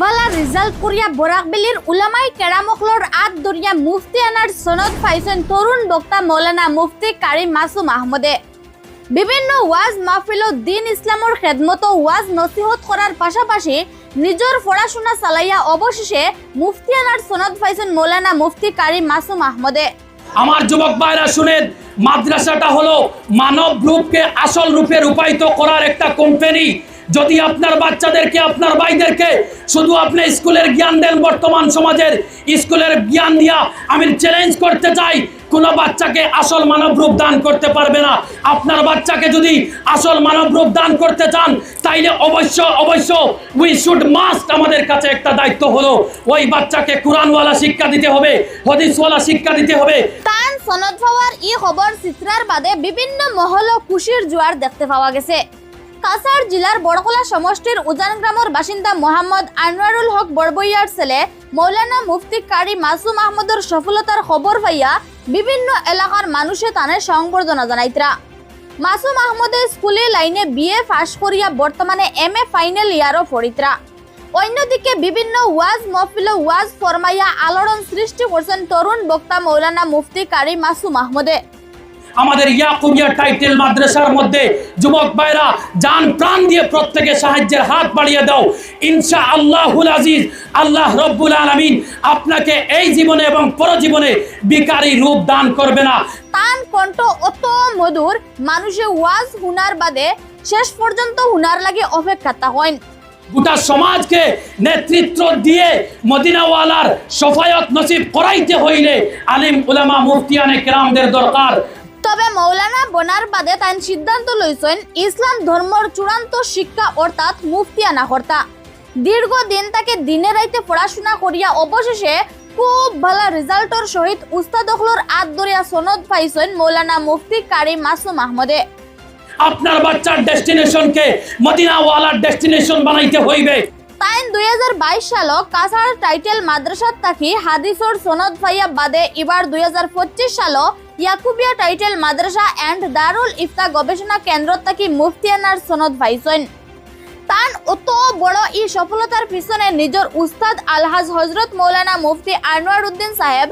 বালা result করিয়া উলামাই কেরামখলর আত দরিয়া মুফতি আনার সনদ পাইছেন তরুণ বক্তা মৌলানা মুফতি কারিম মাসুম আহমদে। বিভিন্ন ওয়াজ মাহফিল দিন ইসলামর খেদমত ওয়াজ নসিহত করার পাশাপাশি নিজের পড়াশোনা চালাইয়া অবশেষে মুফতি আনার সনদ পাইছেন মৌলানা মুফতি কারিম মাসুম আহমদে। আমার যুবক ভাইরা শুনেন, মাদ্রাসাটা হলো মানব রূপকে আসল রূপে রূপায়িত করার একটা কোম্পানি যদি আপনার বাচ্চাদেরকে, আপনার ভাইদেরকে শুধু আপনি স্কুলের জ্ঞান দেন বর্তমান সমাজের, স্কুলের জ্ঞান দিয়া আমি চ্যালেঞ্জ করতে চাই, কোনো বাচ্চাকে আসল মানব রূপ দান করতে পারবে না। আপনার বাচ্চাকে যদি আসল মানব রূপ দান করতে চান, তাইলে অবশ্য অবশ্য উই শুড মাস্ট আমাদের কাছে একটা দায়িত্ব হলো। ওই বাচ্চাকে কোরআনওয়ালা শিক্ষা দিতে হবে, হদিসওয়ালা শিক্ষা দিতে হবে। সনদ পাওয়ার ই খবর চিত্রার বাদে বিভিন্ন মহল খুশির জোয়ার দেখতে পাওয়া গেছে। কাছাড় জেলার বড়কলা সমষ্টির উজান গ্রামের বাসিন্দা মোহাম্মদ আনোয়ারুল হক বড়বইয়ার ছেলে মৌলানা মুফতি কারি মাসুম আহমদের সফলতার খবর পাইয়া বিভিন্ন এলাকার মানুষে তানে সংবর্ধনা জানাইতরা। মাসুম আহমদে স্কুলে লাইনে বিএ পাশ করিয়া বর্তমানে এম এ ফাইনাল ইয়ারও পড়িতরা অন্যদিকে বিভিন্ন ওয়াজ মহফিল ওয়াজ ফরমাইয়া আলোড়ন সৃষ্টি করছেন তরুণ বক্তা মৌলানা মুফতি কারি মাসুম আহমদে। আমাদের ইয়াকুবিয়া টাইটেল মাদ্রাসার মধ্যে যুবক ভাইরা জান প্রাণ দিয়ে প্রত্যেকে সাহায্যের হাত বাড়িয়ে দাও। ইনশা আল্লাহুল আজিজ আল্লাহ রব্বুল আলামিন আপনাকে এই জীবনে এবং পরজীবনে বিকারী রূপ দান করবে না। তান কণ্ঠ অত মধুর মানুষে ওয়াজ হুনার বাদে শেষ পর্যন্ত হুনার লাগে অপেক্ষা তা হয় গোটা সমাজকে নেতৃত্ব দিয়ে মদিনাওয়ালার সফায়ত নসিব করাইতে হইলে আলিম উলামা মুফতিয়ানে কেরামদের দরকার। তবে মৌলানা বনার বাদে তাই সিদ্ধান্ত লইছেন ইসলাম ধর্মর চূড়ান্ত শিক্ষা অর্থাৎ মুফতিয়ানা কর্তা দীর্ঘদিন তাকে দিনে রাইতে পড়াশোনা করিয়া অবশেষে খুব ভালো রেজাল্টর সহিত উস্তাদ অখলর আত দরিয়া সনদ পাইছেন মৌলানা মুফতি কারি মাসুম আহমদে। আপনার বাচ্চার ডেস্টিনেশনকে মদিনাওয়ালার ডেস্টিনেশন বানাইতে হইবে। তাইন দুই হাজার বাইশ সালও কাছাড় টাইটেল মাদ্রাসাত থাকি হাদিসর সনদ ফাইয়া বাদে এবার দুই হাজার পঁচিশ সালও ইয়াকুবিয়া টাইটেল মাদ্রাসা অ্যান্ড দারুল ইফতা গবেষণা কেন্দ্র থাকি মুফতিয়ানার সনদ পাইছেন। তান অত বড় এই সফলতার পিছনে নিজের উস্তাদ আলহাজ হজরত মৌলানা মুফতি আনোয়ার উদ্দিন সাহেব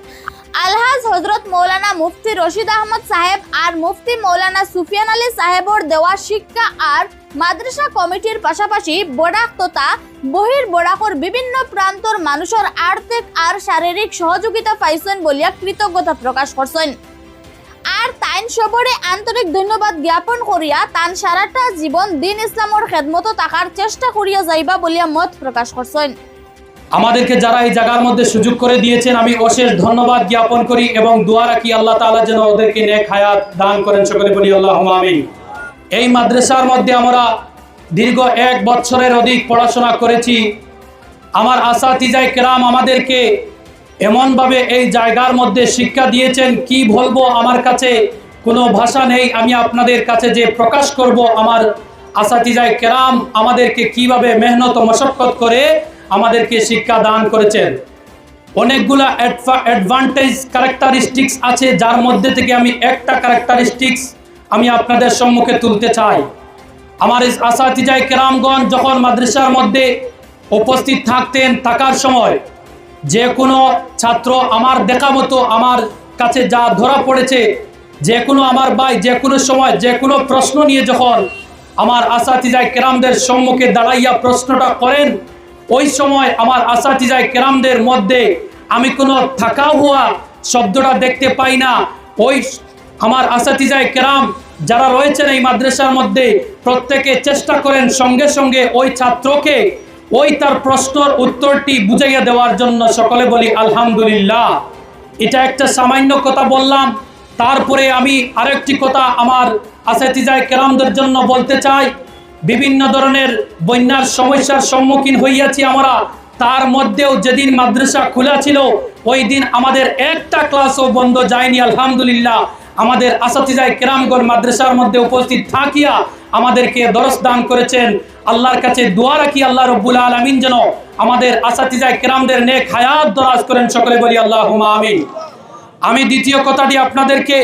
আলহাজ হজরত মৌলানা মুফতি রশিদ আহমদ সাহেব আর মুফতি মৌলানা সুফিয়ান আলী সাহেবর দেওয়া শিক্ষা আর মাদ্রাসা কমিটির পাশাপাশি বরাক তথা বহির বরাকর বিভিন্ন প্রান্তর মানুষের আর্থিক আর শারীরিক সহযোগিতা পাইছেন বলিয়া কৃতজ্ঞতা প্রকাশ করছেন। আর তাইন সবরে আন্তরিক ধন্যবাদ জ্ঞাপন করিয়া তান সারাটা জীবন দিন ইসলামর খেদমত থাকার চেষ্টা করিয়া যাইবা বলিয়া মত প্রকাশ করছেন। আমাদেরকে যারা এই জায়গার মধ্যে সুযোগ করে দিয়েছেন, আমি অশেষ ধন্যবাদ জ্ঞাপন করি এবং দোয়া রাখি আল্লাহ তাআলা যেন ওদেরকে নেক হায়াত দান করেন। সকলে বলি আল্লাহ আমিন। এই মাদ্রাসার মধ্যে আমরা দীর্ঘ এক বছরের অধিক পড়াশোনা করেছি। আমার আসাতিজাই কেরাম আমাদেরকে এমনভাবে এই জায়গার মধ্যে শিক্ষা দিয়েছেন, কি বলব আমার কাছে কোনো ভাষা নেই, আমি আপনাদের কাছে যে প্রকাশ করব আমার আসাতিজাই কেরাম আমাদেরকে কীভাবে মেহনত মশক্কত করে আমাদেরকে শিক্ষা দান করেছেন। অনেকগুলা অ্যাডভান্টেজ ক্যারেক্টারিস্টিক্স আছে, যার মধ্যে থেকে আমি একটা ক্যারেক্টারিস্টিক্স আমি আপনাদের সম্মুখে তুলতে চাই। আমার আসাতিজাই কেরামগঞ্জ যখন মাদ্রাসার মধ্যে উপস্থিত থাকতেন থাকার সময়, যে কোনো ছাত্র আমার দেখা মতো আমার কাছে যা ধরা পড়েছে, যে কোনো আমার ভাই, যে কোনো সময়, যে কোনো প্রশ্ন নিয়ে যখন আমার আসাতিজাই কেরামদের সম্মুখে দাঁড়াইয়া প্রশ্নটা করেন ওই সময় আমার আসাতিজাই কেরামদের মধ্যে আমি কোনো থাকা হওয়া শব্দটা দেখতে পাই না। ওই আমার আসাতিজাই কেরাম যারা রয়েছেন এই মাদ্রাসার মধ্যে প্রত্যেকে চেষ্টা করেন সঙ্গে সঙ্গে ওই ছাত্রকে ওই তার প্রশ্নর উত্তরটি বুঝাইয়া দেওয়ার জন্য সকলে বলি, আলহামদুলিল্লাহ। এটা একটা সামান্য কথা বললাম। তারপরে আমি আরেকটি কথা আমার আসাতিজায় কেরামদের জন্য বলতে চাই। বিভিন্ন ধরনের বন্যার সমস্যার সম্মুখীন হইয়াছি আমরা। তার মধ্যেও যেদিন মাদ্রাসা খোলা ছিল, ওই দিন আমাদের একটা ক্লাসও বন্ধ যায়নি, আলহামদুলিল্লাহ। আমাদের আসাতিজায় কেরামগঞ্জ মাদ্রাসার মধ্যে উপস্থিত থাকিয়া আমাদেরকে দরস দান করেছেন। আল্লাহর কাছে দোয়া রাখি, আল্লাহ রব্বুল আলমিন যেন আমাদের আসাতিজায় কেরামদের নেক হায়াত দরাজ করেন। সকলে বলি আল্লাহ আমিন। আমি দ্বিতীয় কথাটি আপনাদেরকে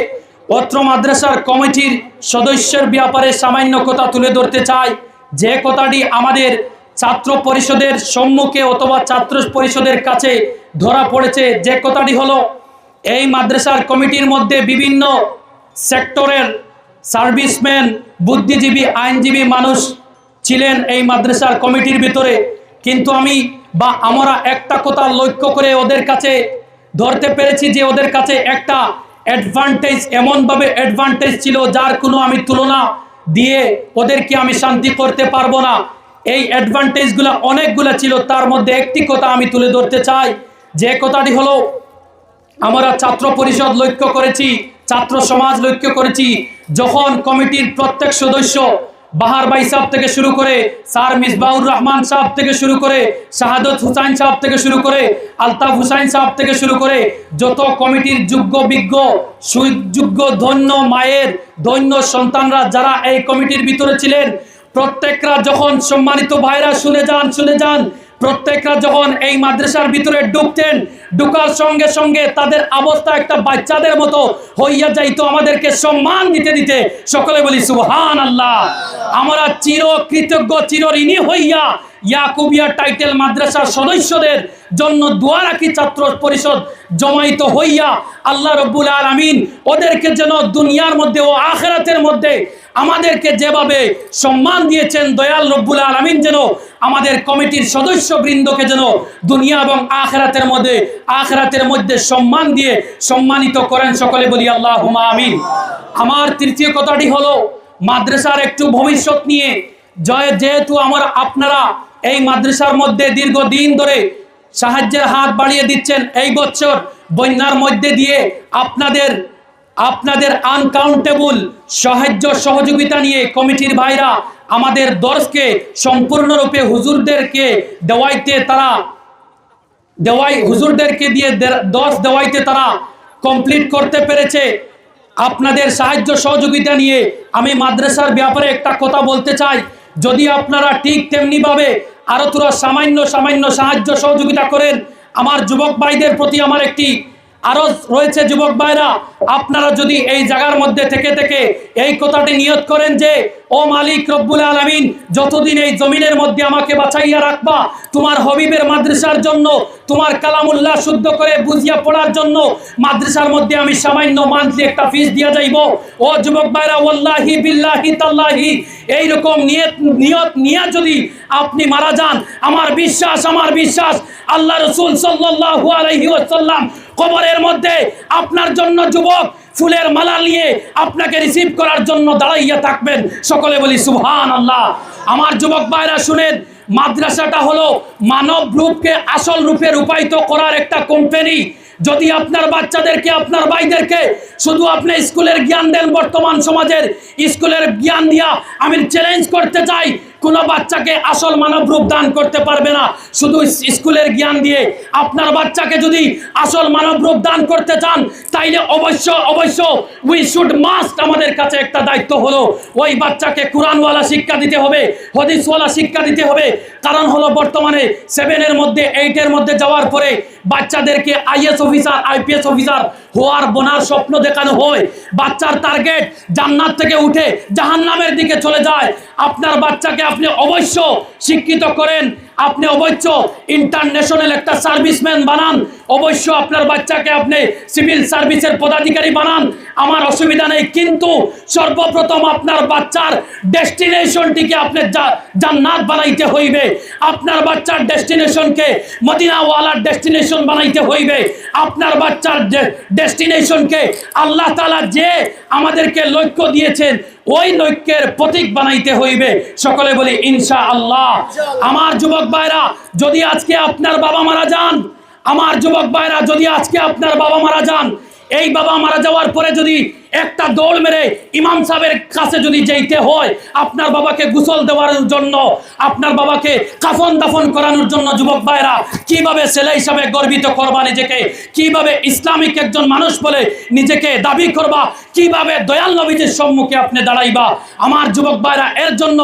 অত্র মাদ্রাসার কমিটির সদস্যের ব্যাপারে সামান্য কথা তুলে ধরতে চাই। যে কথাটি আমাদের ছাত্র পরিষদের সম্মুখে অথবা ছাত্র পরিষদের কাছে ধরা পড়েছে, যে কথাটি হলো, এই মাদ্রাসার কমিটির মধ্যে বিভিন্ন সেক্টরের সার্ভিসম্যান, বুদ্ধিজীবী, আইনজীবী মানুষ ছিলেন এই মাদ্রাসার কমিটির ভিতরে। কিন্তু আমি বা আমরা একটা কথা লক্ষ্য করে ওদের কাছে ধরতে পেরেছি যে ওদের কাছে একটা অ্যাডভান্টেজ এমনভাবে অ্যাডভান্টেজ ছিল যার কোনো আমি তুলনা দিয়ে ওদেরকে আমি শান্তি করতে পারব না। এই অ্যাডভান্টেজগুলো অনেকগুলো ছিল, তার মধ্যে একটি কথা আমি তুলে ধরতে চাই। যে কথাটি হলো, আমরা ছাত্র পরিষদ লক্ষ্য করেছি, ছাত্র সমাজ লক্ষ্য করেছি, যখন কমিটির প্রত্যেক সদস্য বাহার ভাই সাহেব থেকে শুরু করে স্যার মিসবাউর রহমান সাহেব থেকে শুরু করে শাহাদত হুসাইন সাহেব থেকে শুরু করে আলতাফ হুসাইন সাহেব থেকে শুরু করে যত কমিটির যোগ্য, বিজ্ঞ, সুযোগ্য, ধন্য মায়ের, ধন্য সন্তানরা যারা এই কমিটির ভিতরে ছিলেন, প্রত্যেকরা যখন সম্মানিত ভাইরা শুনে যান শুনে যান প্রত্যেকরা যখন এই মাদ্রাসার ভিতরে ঢুকতেন, ঢুকার সঙ্গে সঙ্গে তাদের অবস্থা একটা বাচ্চাদের মতো হইয়া যাইতো, আমাদেরকে সম্মান দিতে দিতে। সকলে বলি সুবহান আল্লাহ আমরা চির কৃতজ্ঞ চিরঋণী হইয়া ইয়াকুবিয়া টাইটেল মাদ্রাসার সদস্যদের জন্য দোয়া রাখি, ছাত্র পরিষদ জমাইত হইয়া। আল্লাহ রব্বুল আলমিন ওদেরকে যেন দুনিয়ার মধ্যে ও আখেরাতের মধ্যে আমাদেরকে যেভাবে সম্মান দিয়েছেন দয়াল রব্বুল আলমিন যেন আমাদের কমিটির সদস্য বৃন্দকে যেন দুনিয়া এবং আখেরাতের মধ্যে আখেরাতের মধ্যে সম্মান দিয়ে সম্মানিত করেন সকলে বলি আল্লাহ আমিন। আমার তৃতীয় কথাটি হলো, মাদ্রাসার একটু ভবিষ্যৎ নিয়ে, জয় যেহেতু আমার আপনারা এই মাদ্রাসার মধ্যে দীর্ঘদিন ধরে সাহায্যের হাত বাড়িয়ে দিচ্ছেন, এই বছর বন্যার মধ্যে দিয়ে আপনাদের আপনাদের আনকাউন্টেবল সাহায্য সহযোগিতা নিয়ে কমিটির ভাইরা আমাদের দর্শকে সম্পূর্ণরূপে হুজুরদেরকে দেওয়াইতে তারা, দেওয়াই, হুজুরদেরকে দিয়ে দে- দশ দেওয়াইতে তারা কমপ্লিট করতে পেরেছে। আপনাদের সাহায্য সহযোগিতা নিয়ে আমি মাদ্রাসার ব্যাপারে একটা কথা বলতে চাই। যদি আপনারা ঠিক তেমনিভাবে আরও তোরা সামান্য সামান্য সাহায্য সহযোগিতা করেন, আমার যুবক ভাইদের প্রতি আমার একটি আরও রয়েছে যুবক ভাইরা, আপনারা যদি এই জায়গার মধ্যে থেকে থেকে এই কথাটি নিয়ত করেন যে, ও মালিক রব্বুল আলমিন, যতদিন এই জমিনের মধ্যে আমাকে বাঁচাইয়া রাখবা, তোমার হবিবের মাদ্রাসার জন্য, তোমার কালামুল্লাহ শুদ্ধ করে বুঝিয়া পড়ার জন্য, মাদ্রাসার মধ্যে আমি সামান্য মান্থলি একটা ফিস দিয়া যাইব। ও যুবক ভাইরা ওল্লাহি বিল্লাহি তাল্লাহি, এইরকম নিয়ত নিয়ত নিয়া যদি আপনি মারা যান, আমার বিশ্বাস আমার বিশ্বাস, আল্লাহ রসুল সাল্লাল্লাহু আলাইহি ওয়াসাল্লাম কবরের মধ্যে আপনার জন্য যুবক ফুলের মালা নিয়ে আপনাকে রিসিভ করার জন্য দাঁড়াইয়া থাকবেন। সকলে বলি সুহান আল্লাহ আমার যুবক ভাইরা, শুনেন, মাদ্রাসাটা হলো মানব রূপকে আসল রূপে রূপায়িত করার একটা কোম্পানি যদি আপনার বাচ্চাদেরকে, আপনার ভাইদেরকে শুধু আপনি স্কুলের জ্ঞান দেন, বর্তমান সমাজের স্কুলের জ্ঞান দিয়া আমি চ্যালেঞ্জ করতে চাই কোনো বাচ্চাকে আসল মানব রূপ দান করতে পারবে না। শুধু স্কুলের জ্ঞান দিয়ে আপনার বাচ্চাকে যদি আসল মানব রূপ দান করতে চান, তাইলে অবশ্য অবশ্য উই শুড মাস্ট আমাদের কাছে একটা দায়িত্ব হলো। ওই বাচ্চাকে কোরআনওয়ালা শিক্ষা দিতে হবে, হদিসওয়ালা শিক্ষা দিতে হবে। কারণ হলো বর্তমানে সেভেনের মধ্যে এইটের মধ্যে যাওয়ার পরে বাচ্চাদেরকে আইএস অফিসার আইপিএস অফিসার হওয়ার বোনার স্বপ্ন দেখানো হয়। বাচ্চার টার্গেট জান্নাত থেকে উঠে জাহান্নামের দিকে চলে যায়। আপনার বাচ্চাকে আপনি অবশ্য শিক্ষিত করেন। আপনি অবশ্য ইন্টারন্যাশনাল একটা সার্ভিসম্যান বানান। অবশ্য আপনার বাচ্চাকে আপনি সিভিল সার্ভিসের পদাধিকারী বানান। আমার অসুবিধা নেই, কিন্তু সর্বপ্রথম আপনার বাচ্চার ডেস্টিনেশনটিকে আপনি জান্নাত বানাইতে হইবে। আপনার বাচ্চার ডেস্টিনেশনকে মদিনাওয়ালার ডেস্টিনেশন বানাইতে হইবে। আপনার বাচ্চার ডেস্টিনেশনকে আল্লাহ তালা যে আমাদেরকে লক্ষ্য দিয়েছেন, ওই লক্ষ্যের প্রতীক বানাইতে হইবে। সকলে বলি ইনশা আল্লাহ আমার যুবক ভাইরা, যদি আজকে আপনার বাবা মারা যান, আমার যুবক ভাইরা, যদি আজকে আপনার বাবা মারা যান, এই বাবা মারা যাওয়ার পরে যদি একটা দৌড় মেরে ইমাম সাহেবের কাছে যদি যেতে হয়, আপনার বাবাকে গোসল দেওয়ার জন্য, আপনার বাবাকে কাফন দাফন করানোর জন্য যুবক ভাইরা কীভাবে ছেলে হিসাবে গর্বিত করবা নিজেকে? কীভাবে ইসলামিক একজন মানুষ বলে নিজেকে দাবি করবা? কীভাবে দয়াল নবীজির সম্মুখে আপনি দাঁড়াইবা? আমার যুবক ভাইরা, এর জন্য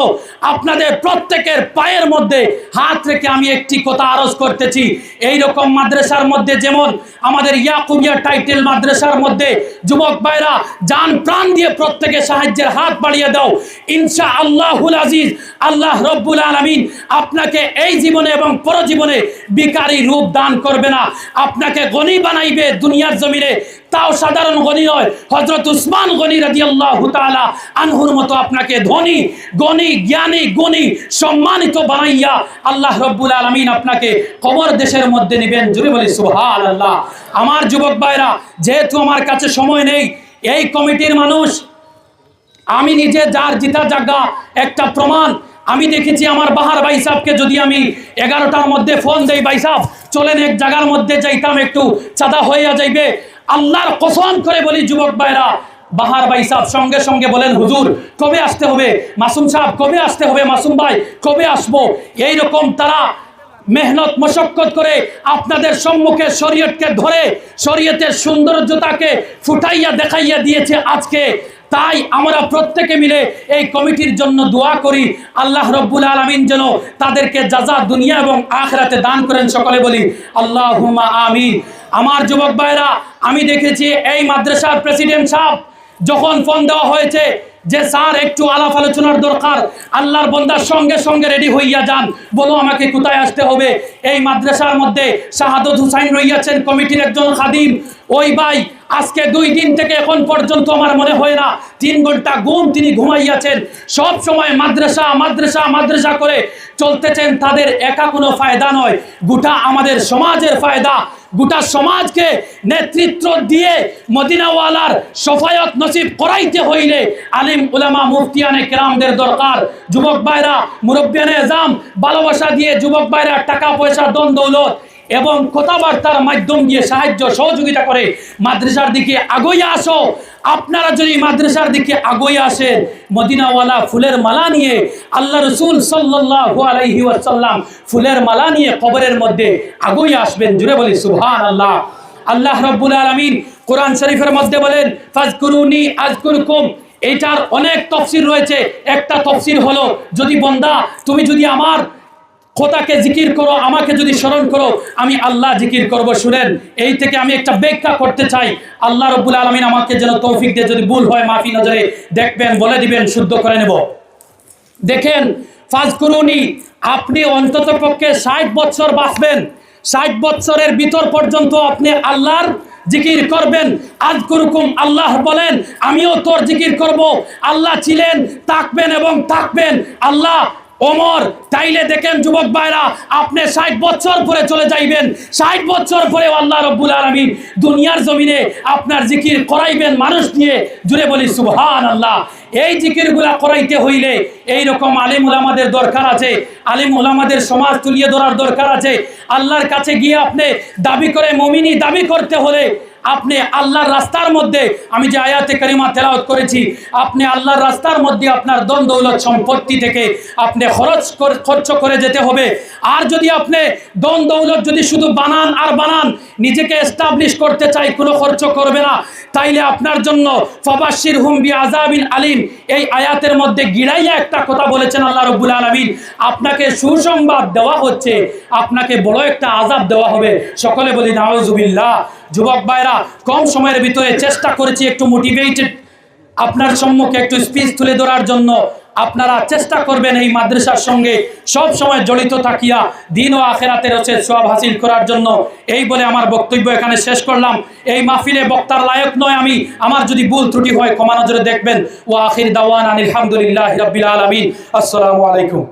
আপনাদের প্রত্যেকের পায়ের মধ্যে হাত রেখে আমি একটি কথা আরজ করতেছি। এই রকম মাদ্রাসার মধ্যে যেমন আমাদের ইয়াকুবিয়া টাইটেল মাদ্রাসার মধ্যে যুবক ভাইরা জান প্রাণ দিয়ে প্রত্যেকে সাহায্যের হাত বাড়িয়ে দাও। ইনশা আল্লাহুল আজিজ, আল্লাহ রব্বুল আলমিন আপনাকে এই জীবনে এবং পরজীবনে বিকারী রূপ দান করবে না। আপনাকে গণি বানাইবে দুনিয়ার জমিনে। তাও সাধারণ গণি নয় হজরত উসমান গনি রাজি আল্লাহ তালা আনহুর মতো আপনাকে ধনী গণি জ্ঞানী, গুণী, সম্মানিত বানাইয়া আল্লাহ রব্বুল আলমিন আপনাকে কবর দেশের মধ্যে নেবেন। জুড়ে বলি সুহান আল্লাহ আমার যুবক ভাইরা, যেহেতু আমার কাছে সময় নেই এই কমিটির মানুষ, আমি নিজে যার জিতা জাগা একটা প্রমাণ, আমি দেখেছি আমার বাহার ভাই সাহেবকে যদি আমি এগারোটার মধ্যে ফোন দেই ভাই সাহেব, চলেন এক জায়গার মধ্যে যাইতাম, একটু চাঁদা হইয়া যাইবে। আল্লাহর কসম করে বলি যুবক ভাইরা, বাহার ভাই সাহেব সঙ্গে সঙ্গে বলেন, হুজুর, কবে আসতে হবে? মাসুম সাহেব, কবে আসতে হবে? মাসুম ভাই, কবে আসব? এই রকম তারা মেহনত, মশক্কত করে আপনাদের সম্মুখে শরীয়তকে ধরে, শরীয়তের সৌন্দর্যতাকে ফুটাইয়া দেখাইয়া দিয়েছে আজকে। তাই আমরা প্রত্যেকে মিলে এই কমিটির জন্য দোয়া করি, আল্লাহ রব্বুল আলমিন যেন তাদেরকে যাজা দুনিয়া এবং আখরাতে দান করেন সকলে বলি আল্লাহ হুমা আমি আমার যুবক ভাইরা, আমি দেখেছি এই মাদ্রাসার প্রেসিডেন্ট সাহেব যখন ফোন দেওয়া হয়েছে যে স্যার, একটু আলাপ আলোচনার দরকার। আল্লাহর বন্দার সঙ্গে সঙ্গে রেডি হইয়া যান। বলো, আমাকে কোথায় আসতে হবে? এই মাদ্রাসার মধ্যে শাহাদত হুসাইন রইয়াছেন, কমিটির একজন খাদিম। ওই ভাই, আজকে দুই দিন থেকে এখন পর্যন্ত আমার মনে হয় না তিন ঘণ্টা ঘুম তিনি ঘুমাইয়াছেন। সব সময় মাদ্রাসা মাদ্রাসা মাদ্রাসা করে চলতেছেন, তাদের একা কোনো ফায়দা নয়। গোটা আমাদের সমাজের ফায়দা। গোটা সমাজকে নেতৃত্ব দিয়ে মদিনাওয়ালার সফায়ত নসিব করাইতে হইলে আলিম, উলামা, মুফতিয়ানে কেরামদের দরকার। যুবক ভাইরা, মুরব্বিয়ানে এজাম ভালোবাসা দিয়ে যুবক ভাইরা টাকা পয়সা দৌলত এবং কথাবার্তার মাধ্যম দিয়ে সাহায্য, সহযোগিতা করে মাদ্রাসার দিকে আগইয়া আসো। আপনারা যদি মাদ্রাসার দিকে আগইয়া আসেন, মদিনাওয়ালা ফুলের মালা নিয়ে আল্লাহ রসুল সাল্লাহ আলাইহি ওয়াসাল্লাম ফুলের মালা নিয়ে কবরের মধ্যে আগইয়া আসবেন। জুড়ে বলি সুবহান আল্লাহ আল্লাহ রব্বুল আলমিন কোরআন শরীফের মধ্যে বলেন, ফাজকুরুনি আজকুরকুম এইটার অনেক তফসির রয়েছে। একটা তফসির হলো, যদি বন্দা, তুমি যদি আমার খোদাকে জিকির করো, আমাকে যদি স্মরণ করো, আমি আল্লাহ জিকির করব, শুনেন। এই থেকে আমি একটা ব্যাখ্যা করতে চাই। আল্লাহ রব্বুল আলমিন আমাকে যেন তৌফিক দিয়ে যদি ভুল হয়, মাফি নজরে দেখবেন, বলে দিবেন, শুদ্ধ করে নেব। দেখেন ফাজ করুনি আপনি অন্তত পক্ষে ষাট বছর বাঁচবেন। ষাট বছরের ভিতর পর্যন্ত আপনি আল্লাহর জিকির করবেন। আজ করুকুম আল্লাহ বলেন, আমিও তোর জিকির করব। আল্লাহ ছিলেন তাকবেন এবং তাকবেন আল্লাহ ওমর, তাইলে দেখেন যুবক ভাইরা, আপনি ষাট বছর পরে চলে যাইবেন। ষাট বছর পরে আল্লাহ রব্বুল আলমিন দুনিয়ার জমিনে আপনার জিকির করাইবেন মানুষ দিয়ে জুড়ে বলি সুবহান আল্লাহ এই জিকিরগুলা করাইতে হইলে এই রকম আলিম উলামাদের দরকার আছে। আলিম উলামাদের সমাজ তুলিয়ে ধরার দরকার আছে। আল্লাহর কাছে গিয়ে আপনি দাবি করে মমিনী দাবি করতে হলে আপনি আল্লাহর রাস্তার মধ্যে, আমি যে আয়াতে কারিমা তেলাওয়াত করেছি, আপনি আল্লাহর রাস্তার মধ্যে আপনার দন দৌলত সম্পত্তি থেকে আপনি খরচ খরচ করে যেতে হবে। আর যদি আপনি দন দৌলত যদি শুধু বানান আর বানান, নিজেকে এস্টাবলিশ করতে চাই, কোনো খরচ করবে না, তাইলে আপনার জন্য ফবাশির হুমবি আজাবিন আলিম, এই আয়াতের মধ্যে গিড়াইয়া একটা কথা বলেছেন আল্লাহ রব্বুল আলমিন। আপনাকে সুসংবাদ দেওয়া হচ্ছে, আপনাকে বড় একটা আজাব দেওয়া হবে। সকলে বলি নাওজুবিল্লাহ যুবক ভাইরা, কম সময়ের ভিতরে চেষ্টা করেছি একটু মোটিভেটেড আপনার সম্মুখে একটু স্পিচ তুলে ধরার জন্য। আপনারা চেষ্টা করবেন এই মাদ্রাসার সঙ্গে সব সময় জড়িত থাকিয়া দিন ও আখেরাতের হচ্ছে সব হাসিল করার জন্য। এই বলে আমার বক্তব্য এখানে শেষ করলাম। এই মাহফিলে বক্তার লায়ক নয় আমি, আমার যদি ভুল ত্রুটি হয় ক্ষমা নজরে দেখবেন। ও আখির দাওয়ান আলহামদুলিল্লাহ রবিল আলমিন। আসসালামু আলাইকুম।